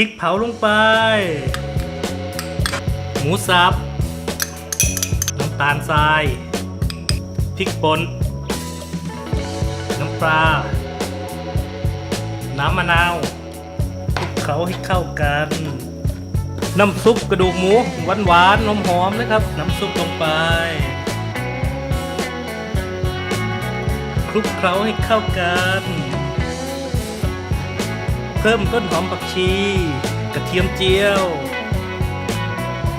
พริกเผาลงไป หมูสับ น้ำตาลทราย พริกป่น น้ำปลา น้ำมะนาวคลุกเคล้าให้เข้ากัน น้ำซุปกระดูกหมูหวานหวานๆหอมนะครับ น้ำซุปลงไป คลุกเคล้าให้เข้ากัน เพิ่มต้นหอมผักชี กระเทียมเจียว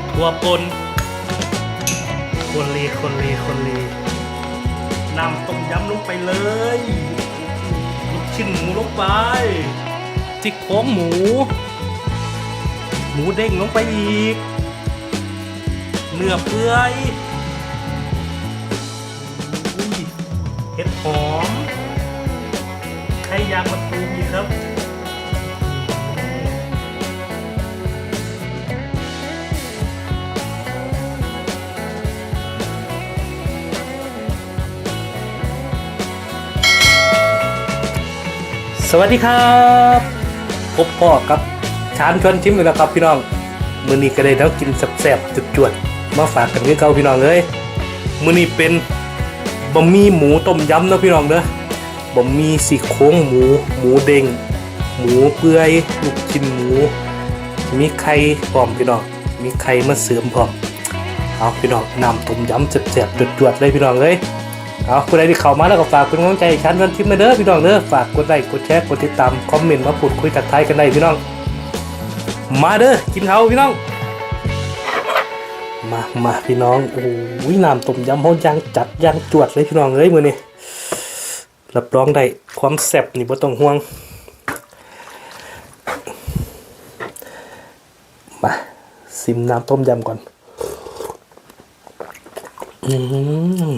ถั่วป่นคนเลคนเลคนเลนำต้มยำลงไปเลยลูกชิ้นหมูลงไปจิกโครงหมู หมูเด้งลงไปอีก เนื้อเปื่อยเห็ดหอมไข่ยางมะตูมีครับ สวัสดีครับพบพ่อกับชานชวนชิมอีกแล้วครับพี่น้องมือนี้ก็ได้แล้วกินแซ่บๆจุดๆมาฝากกันคือเก่าพี่น้องเลยมือนี้เป็นบะหมี่หมูต้มยำนะพี่น้องเด้อบะหมี่ซี่โครงหมู หมูเด้งหมูเปื่อยลูกชิ้นหมู มีไข่พร้อมพี่น้องมีไข่มาเสริมพร้อมเอาพี่น้องนำต้มยำแซ่บๆจวดๆเลยพี่น้องเลย เอาผู้ใดที่เข้ามาแล้วก็ฝากเป็นกำลังใจให้ฉันวันทิพย์มาเด้อพี่น้องเด้อฝากกดไลค์กดแชร์กดติดตามคอมเมนต์มาพูดคุยทักทายกันได้พี่น้อง มาเด้อกินเขาวพี่น้อง มามาพี่น้องโอ้ยน้ำต้มยำเขายางจัดยางจวดเลยพี่น้องเอ้ยมือนี้รับรองได้ความแซ่บนี่บ่ต้องห่วงมาซิมน้ำต้มยำก่อน อืม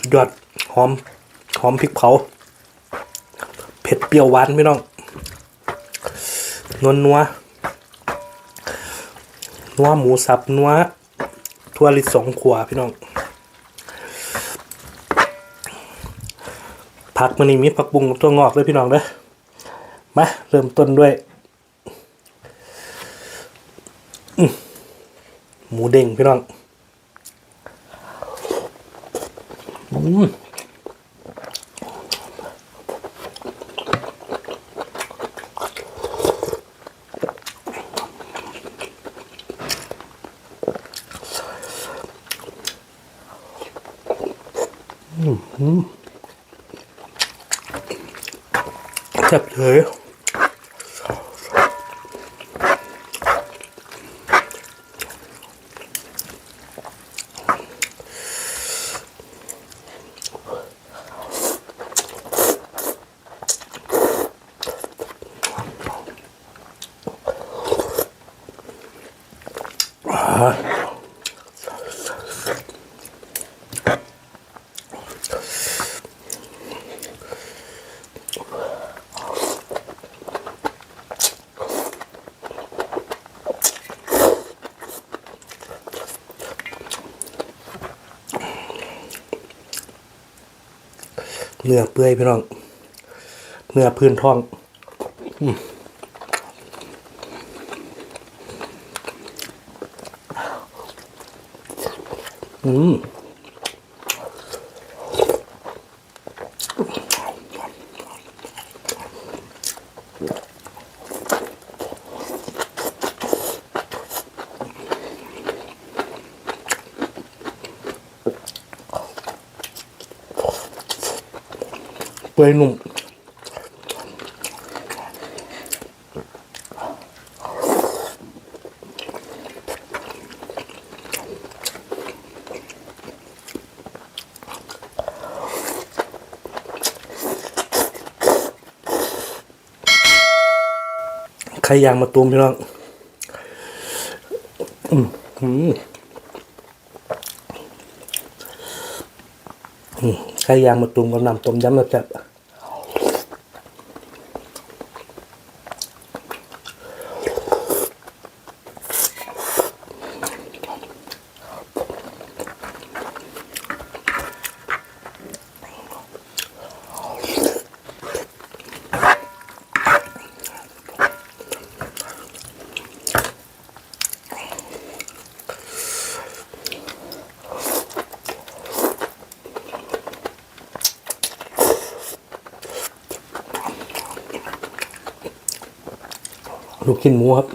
สุดยอดหอมหอมพริกเผา เผ็ดเปรี้ยวหวานพี่น้องนวลนัวนัวหมูสับนัวทั่วลิสงขวพี่น้องผักมันนี่มีผักบุ้งตัวงอกเลยพี่น้องเด้อมาเริ่มต้นด้วย หมูเด้งพี่น้อง Mm. Mm. Teppløye. เนื้อเปื่อยพี่น้อง เนื้อพื้นท้องอืม ปื่อยนุ่มไข่ยางมาตูมพี่น้องอืมอืมไข่ยางมาตูมกับน้ำต้มยำแบบ ลูกชิ้นหมูครับ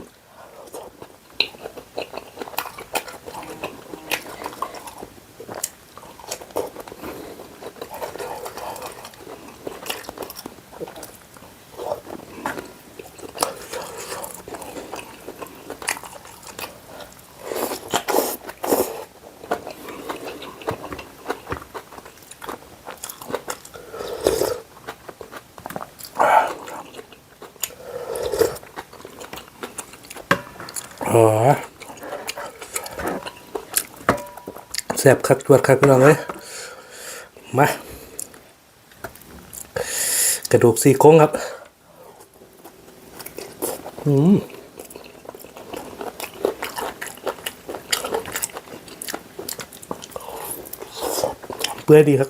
ซ่บคักจวดคักพี่น้องเลยมากระดูกสี่โค้งครับ อืมเปื่อยดีครับ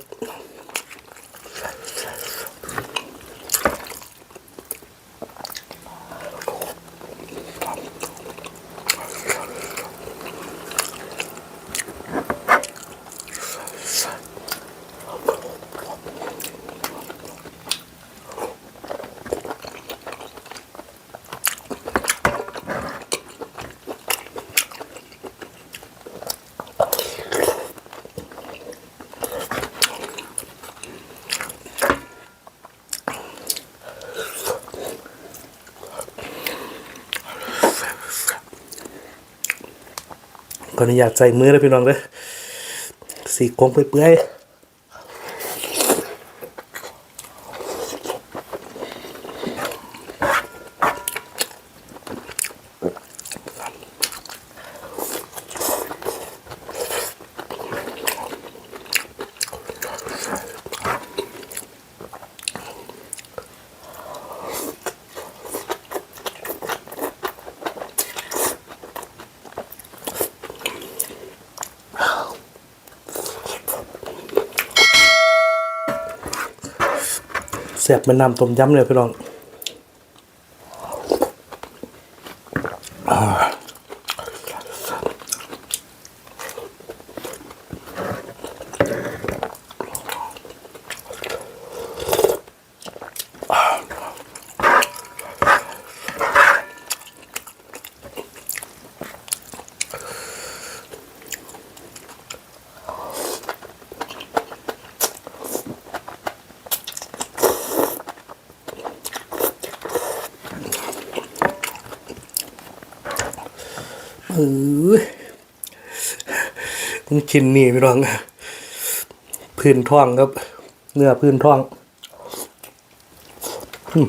ขออนุญาตใส่มือเลยพี่น้องเลยสีโค้งเปื่อยๆ แสบมันน้ำต้มยำเลยพี่น้อง เออต้องชิ้นนี่พี่น้องพื้นท้องครับ เนื้อพื้นท้องอืม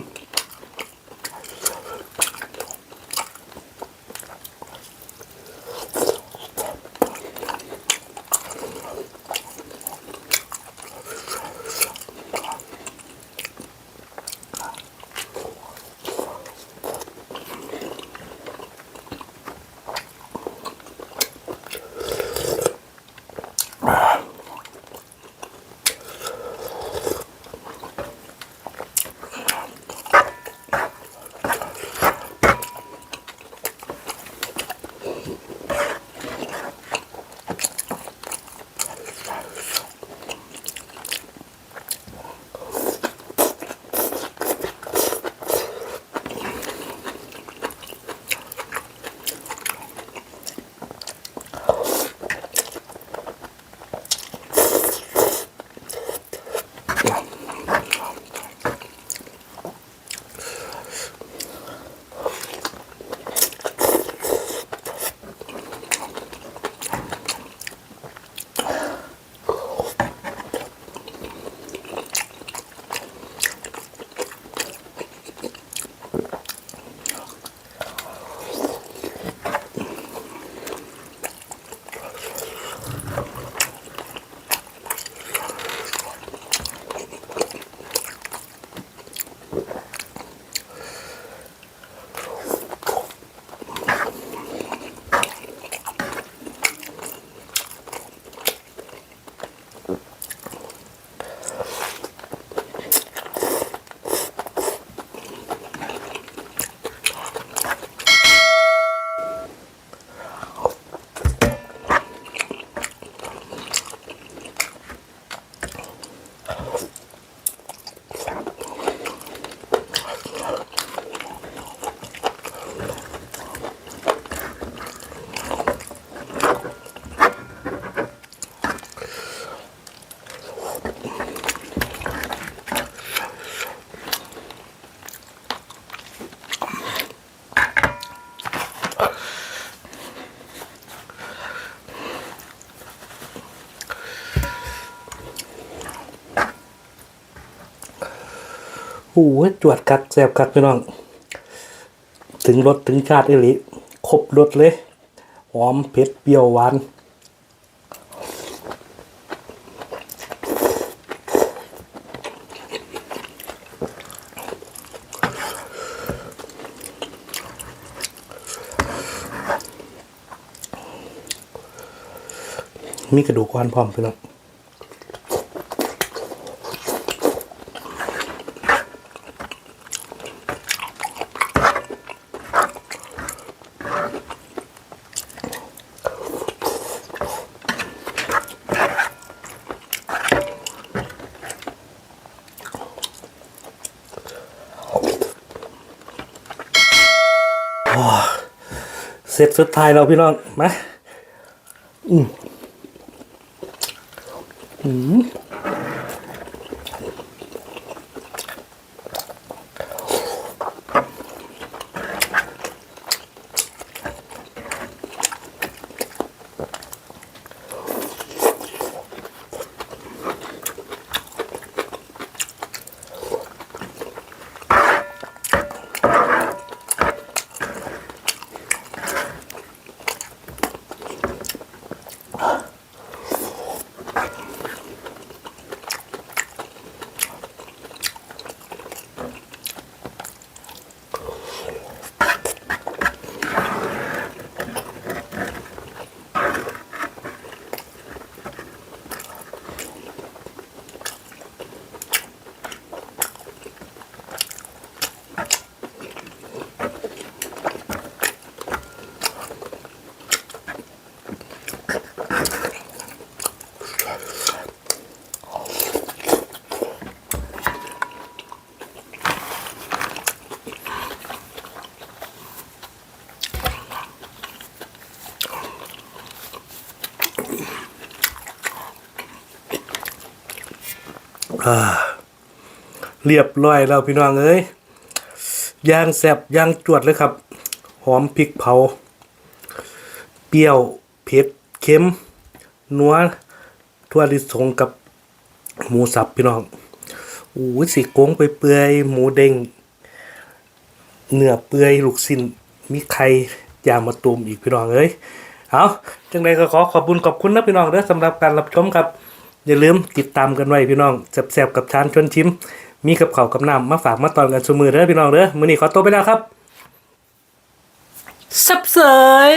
หูจวดกัดแสบกัดพี่น้อง ถึงรสถึงชาติอิลิครบรสเลย หอมเผ็ดเปรี้ยวหวานมีกระดูกอ่อนพร้อมพี่น้อง เสร็จสุดท้ายแล้วพี่น้องมาอืมอืม เรียบร้อยแล้วพี่น้องเอ้ยย่างแซบย่างจวดเลยครับ หอมพริกเผา เปรี้ยวเผ็ดเค็มนัวทั่วลิสงกับหมูสับพี่น้องอู้สีโก้งไปเปื่อยหมูเด้งเนื้อเปื่อยลูกสิ้นมีไข่ยางมาตูมอีกพี่น้องเอ้ยเอาจังใดก็ขอขอบคุณขอบคุณนะพี่น้องเด้อสำหรับการรับชมครับ อย่าลืมติดตามกันไว้พี่น้องแซ่บๆกับชานชวนชิม มีกับข้าวกับน้ำมาฝากมาตอนกันสมือเด้อพี่น้องเด้อมื้อนี้ขอตัวไปแล้วครับซับเสย